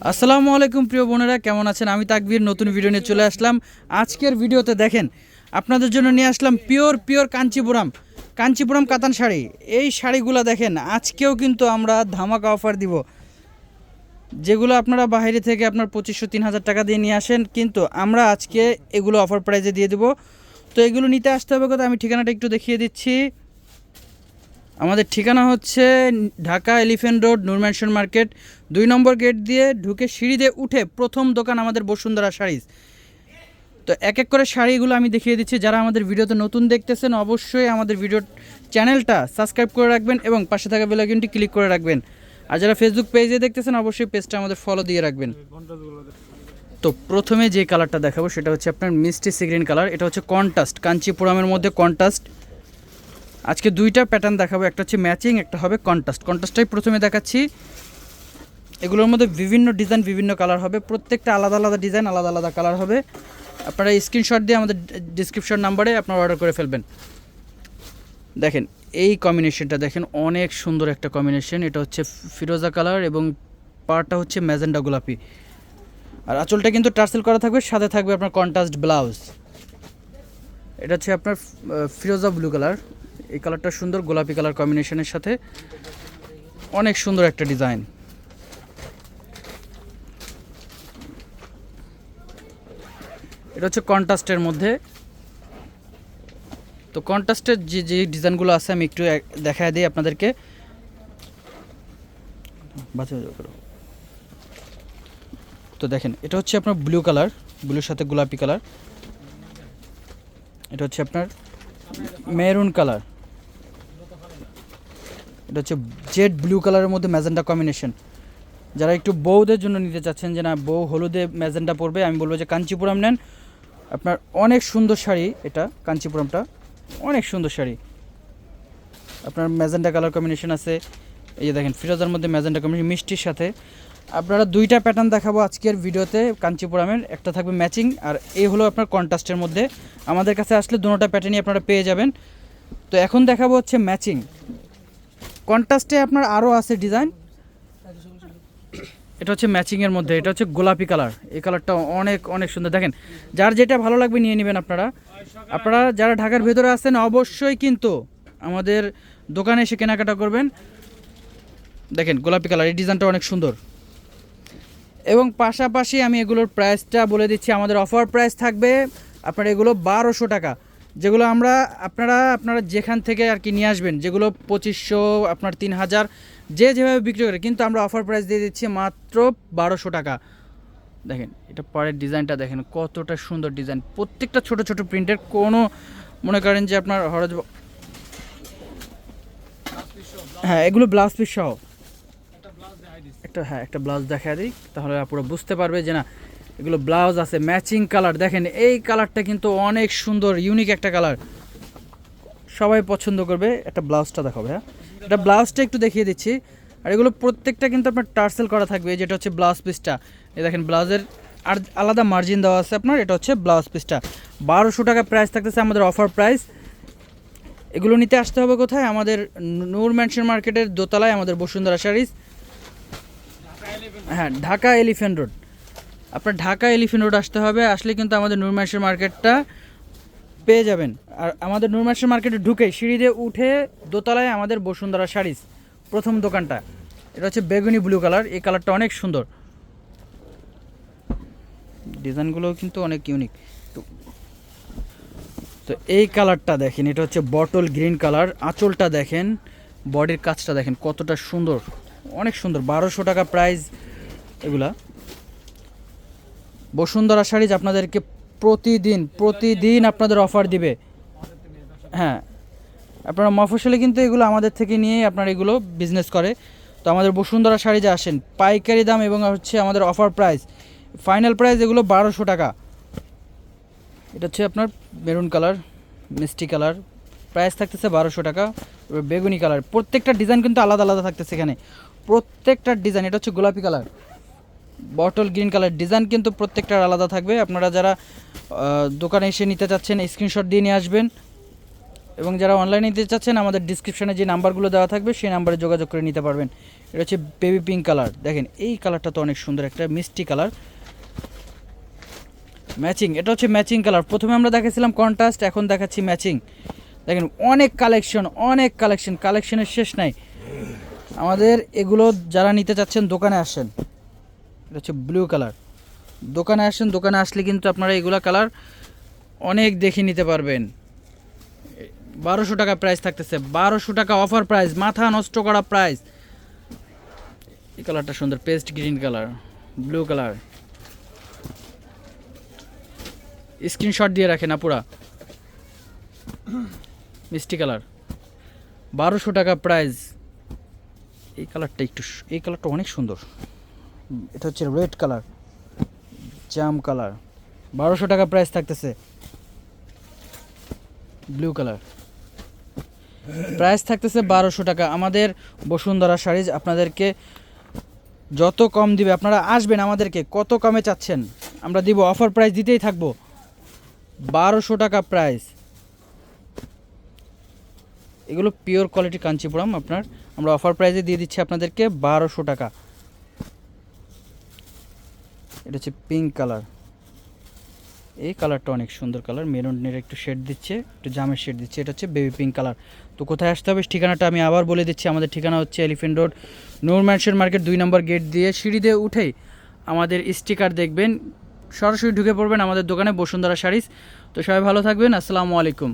আসসালামু আলাইকুম প্রিয় বোনেরা, কেমন আছেন? আমি তাকবীর, নতুন ভিডিও নিয়ে চলে আসলাম। আজকের ভিডিওতে দেখেন, আপনাদের জন্য নিয়ে আসলাম পিওর পিওর কাঞ্চিপুরাম কাঞ্চিপুরাম কাতান শাড়ি। এই শাড়িগুলো দেখেন, আজকেও কিন্তু আমরা ধামাকা অফার দিব। যেগুলো আপনারা বাইরে থেকে আপনার পঁচিশশো, তিন হাজার টাকা দিয়ে নিয়ে আসেন, কিন্তু আমরা আজকে এগুলো অফার প্রাইজে দিয়ে দেবো। তো এগুলো নিতে আসতে হবে কথা আমি ঠিকানাটা একটু দেখিয়ে দিচ্ছি। আমাদের ঠিকানা হচ্ছে Dhaka Elephant Road Noor Mansion market. দুই নম্বর গেট দিয়ে ঢুকে সিঁড়ি দিয়ে উঠে প্রথম দোকান আমাদের বসুন্ধরা শাড়িজ। তো এক এক করে শাড়িগুলো আমি দেখিয়ে দিচ্ছি। যারা আমাদের ভিডিওতে নতুন দেখতেছেন, অবশ্যই আমাদের ভিডিও চ্যানেলটা সাবস্ক্রাইব করে রাখবেন এবং পাশে থাকা বেলাইকনটি ক্লিক করে রাখবেন। আর যারা ফেসবুক পেজে দেখতেছেন, অবশ্যই পেজটা আমাদের ফলো দিয়ে রাখবেন। তো প্রথমে যে কালারটা দেখাবো, সেটা হচ্ছে আপনার মিষ্টি সিগ্রিন কালার এটা হচ্ছে কন্টাস্ট কাঞ্চিপুরামের মধ্যে কন্টাস্ট আজকে দুইটা প্যাটার্ন দেখাবো। একটা হচ্ছে ম্যাচিং একটা হবে কন্টাস্ট কন্টাস্টটাই প্রথমে দেখাচ্ছি। এগুলোর মধ্যে বিভিন্ন ডিজাইন বিভিন্ন কালার হবে। প্রত্যেকটা আলাদা আলাদা ডিজাইন আলাদা আলাদা কালার হবে। আপনারা স্ক্রিনশট দিয়ে আমাদের ডিসক্রিপশন নাম্বারে আপনারা অর্ডার করে ফেলবেন। দেখেন, এই কম্বিনেশনটা দেখেন, অনেক সুন্দর একটা কম্বিনেশন এটা হচ্ছে ফিরোজা কালার এবং পাড়টা হচ্ছে ম্যাজেন্ডা গোলাপি। আর আঁচলটা কিন্তু টার্সেল করা থাকবে, সাথে থাকবে আপনার কন্ট্রাস্ট ব্লাউজ এটা হচ্ছে আপনার ফিরোজা ব্লু কালার এই কালারটা সুন্দর, গোলাপি কালার কম্বিনেশনের সাথে। অনেক সুন্দর একটা ডিজাইন। এটা হচ্ছে কন্ট্রাস্টের মধ্যে। তো কন্ট্রাস্টের যে যে ডিজাইনগুলো আছে, আমি একটু এক- দেখায় দিই আপনাদেরকে। তো দেখেন, এটা হচ্ছে আপনার ব্লু কালার ব্লুর সাথে গোলাপি কালার এটা হচ্ছে আপনার মেরুন কালার এটা হচ্ছে জেড ব্লু কালারের মধ্যে ম্যাজেন্ডা কম্বিনেশন যারা একটু বউদের জন্য নিতে চাচ্ছেন যে না, বউ হলুদে ম্যাজেন্ডা পরবে, আমি বলব যে কাঞ্চিপুরম নেন। আপনার অনেক সুন্দর শাড়ি এটা, কাঞ্চিপুরমটা। অনেক সুন্দর শাড়ি। আপনার ম্যাজেন্ডা কালার কম্বিনেশন আছে। এই যে দেখেন, ফিরোজার মধ্যে ম্যাজেন্ডা কম্বিনেশন মিষ্টির সাথে। আপনারা দুইটা প্যাটার্ন দেখাবো আজকের ভিডিওতে কাঞ্চিপুরামের। একটা থাকবে ম্যাচিং আর এই হলো আপনার কন্ট্রাস্টের মধ্যে। আমাদের কাছে আসলে দুটোটা প্যাটার্নই আপনারা পেয়ে যাবেন। তো এখন দেখাবো হচ্ছে ম্যাচিং কন্ট্রাস্টে আপনার আরও আছে ডিজাইন। এটা হচ্ছে ম্যাচিংয়ের মধ্যে, এটা হচ্ছে গোলাপি কালার। এই কালারটা অনেক অনেক সুন্দর। দেখেন, যার যেটা ভালো লাগবে নিয়ে নেবেন আপনারা। আপনারা যারা ঢাকার ভেতরে আছেন, অবশ্যই কিন্তু আমাদের দোকানে এসে কেনাকাটা করবেন। দেখেন, গোলাপি কালার, এই ডিজাইনটা অনেক সুন্দর। এবং পাশাপাশি আমি এগুলোর প্রাইসটা বলে দিচ্ছি, আমাদের অফার প্রাইস থাকবে আপনার এগুলো বারোশো টাকা। যেগুলো আমরা আপনারা আপনারা যেখান থেকে আর কি নিয়ে আসবেন যেগুলো পঁচিশশো আপনার তিন হাজার যে যেভাবে বিক্রি করে কিন্তু আমরা অফার প্রাইস দিয়ে দিচ্ছি মাত্র বারোশো টাকা। দেখেন এটা পরের ডিজাইনটা দেখেন কতটা সুন্দর ডিজাইন। প্রত্যেকটা ছোট ছোট প্রিন্টের কোনো মনে করেন যে আপনার হরজ হ্যাঁ এগুলো ব্লাউজ পিস সহ। একটা হ্যাঁ একটা ব্লাউজ দেখা দিই তাহলে পুরো বুঝতে পারবে যে না এগুলো ব্লাউজ আছে ম্যাচিং কালার দেখেন, এই কালারটা কিন্তু অনেক সুন্দর ইউনিক একটা কালার সবাই পছন্দ করবে একটা ব্লাউজটা দেখাবে হ্যাঁ? এটা ব্লাউজটা একটু দেখিয়ে দিচ্ছি। আর এগুলো প্রত্যেকটা কিন্তু আপনার টার্সেল করা থাকবে যেটা হচ্ছে ব্লাউজ পিসটা এই দেখেন ব্লাউজের আর আলাদা মার্জিন দেওয়া আছে আপনার, এটা হচ্ছে ব্লাউজ পিসটা বারোশো টাকা প্রাইস থাকতেছে আমাদের অফার প্রাইস এগুলো নিতে আসতে হবে কোথায়? আমাদের নূর ম্যানশন মার্কেটের দোতলায় আমাদের বসুন্ধরা শাড়িজ হ্যাঁ ঢাকা এলিফ্যান্ট রোড। আপনার ঢাকা এলিফেন্ট রোড আসতে হবে, আসলে কিন্তু আমাদের নূর ম্যানশন মার্কেটটা পেয়ে যাবেন। আর আমাদের নূর ম্যানশন মার্কেটে ঢুকে সিঁড়ি দিয়ে উঠে দোতলায় আমাদের বসুন্ধরা শাড়িজ প্রথম দোকানটা। এটা হচ্ছে বেগুনি ব্লু কালার, এই কালারটা অনেক সুন্দর। ডিজাইনগুলো কিন্তু অনেক ইউনিক। তো এই কালারটা দেখেন, এটা হচ্ছে বটল গ্রিন কালার। আঁচলটা দেখেন, বডির কাজটা দেখেন কতটা সুন্দর। অনেক সুন্দর, বারোশো টাকা প্রাইস এগুলা। বসুন্ধরা শাড়িজ আপনাদেরকে প্রতিদিন প্রতিদিন আপনাদের অফার দিবে। হ্যাঁ। আপনারা মফসলে কিন্তু এগুলো আমাদের থেকে নিয়ে আপনারা এগুলো বিজনেস করে। তো আমাদের বসুন্ধরা শাড়িজে আসেন, পাইকারি দাম এবং হচ্ছে আমাদের অফার প্রাইস ফাইনাল প্রাইস এগুলো বারোশো টাকা। এটা হচ্ছে আপনার মেরুন কালার মিষ্টি কালার প্রাইস থাকতেছে বারোশো টাকা বেগুনি কালার প্রত্যেকটা ডিজাইন কিন্তু আলাদা আলাদা থাকতেছে এখানে। প্রত্যেকটা ডিজাইন এটা হচ্ছে গোলাপি colour bottle green colour design কিন্তু প্রত্যেকটার আলাদা থাকবে। আপনারা যারা দোকানে এসে নিতে চাচ্ছেন স্ক্রিনশট দিয়ে নিয়ে আসবেন। এবং যারা অনলাইনে নিতে চাচ্ছেন, আমাদের ডিসক্রিপশনে যে নাম্বারগুলো দেওয়া থাকবে, সেই নাম্বারে যোগাযোগ করে নিতে পারবেন। এটা হচ্ছে বেবি পিঙ্ক কালার দেখেন, এই কালারটা তো অনেক সুন্দর, একটা মিষ্টি কালার ম্যাচিং এটা হচ্ছে ম্যাচিং কালার প্রথমে আমরা দেখেছিলাম কন্ট্রাস্ট এখন দেখাচ্ছি ম্যাচিং দেখেন, অনেক কালেকশন অনেক কালেকশন কালেকশনের শেষ নাই। আমাদের এগুলো যারা নিতে চাচ্ছেন, দোকানে আসেন। এটা হচ্ছে ব্লু কালার দোকানে আসেন, দোকানে আসলে কিন্তু আপনারা এগুলা কালার অনেক দেখে নিতে পারবেন। বারোশো টাকা প্রাইস থাকতেছে, বারোশো টাকা অফার প্রাইস মাথা নষ্ট করা প্রাইস এই কালারটা সুন্দর paste green colour blue colour screenshot দিয়ে রাখেন আপুরা। মিষ্টি কালার বারোশো টাকা প্রাইস এই কালারটা একটু, এই কালারটা অনেক সুন্দর। এটা হচ্ছে রেড কালার, জাম কালার। বারোশো টাকা প্রাইস থাকতেছে। Blue colour. প্রাইস থাকতেছে বারোশো টাকা। আমাদের বসুন্ধরা শাড়িজ আপনাদেরকে যত কম দিবে, আপনারা আসবেন আমাদেরকে, কত কমে চাচ্ছেন? আমরা দিব, অফার প্রাইস দিতেই থাকব। বারোশো টাকা প্রাইস। এগুলো পিওর কোয়ালিটি কাঞ্চিপুরম আপনার। আমরা অফার প্রাইসে দিয়ে দিচ্ছি আপনাদেরকে বারোশো টাকা। এটা হচ্ছে পিঙ্ক কালার এই কালারটা অনেক সুন্দর কালার মেরুনের একটু শেড দিচ্ছে, একটু জামের শেড দিচ্ছে, এটা হচ্ছে বেবি পিঙ্ক কালার তো কোথায় আসতে হবে? ঠিকানাটা আমি আবার বলে দিচ্ছি, আমাদের ঠিকানা হচ্ছে Elephant Road Noor Mansion market দুই নম্বর গেট দিয়ে সিঁড়ি দিয়ে উঠেই আমাদের স্টিকার দেখবেন। সরাসরি ঢুকে পড়বেন আমাদের দোকানে বসুন্ধরা শাড়িস তো সবাই ভালো থাকবেন, আসসালামু আলাইকুম।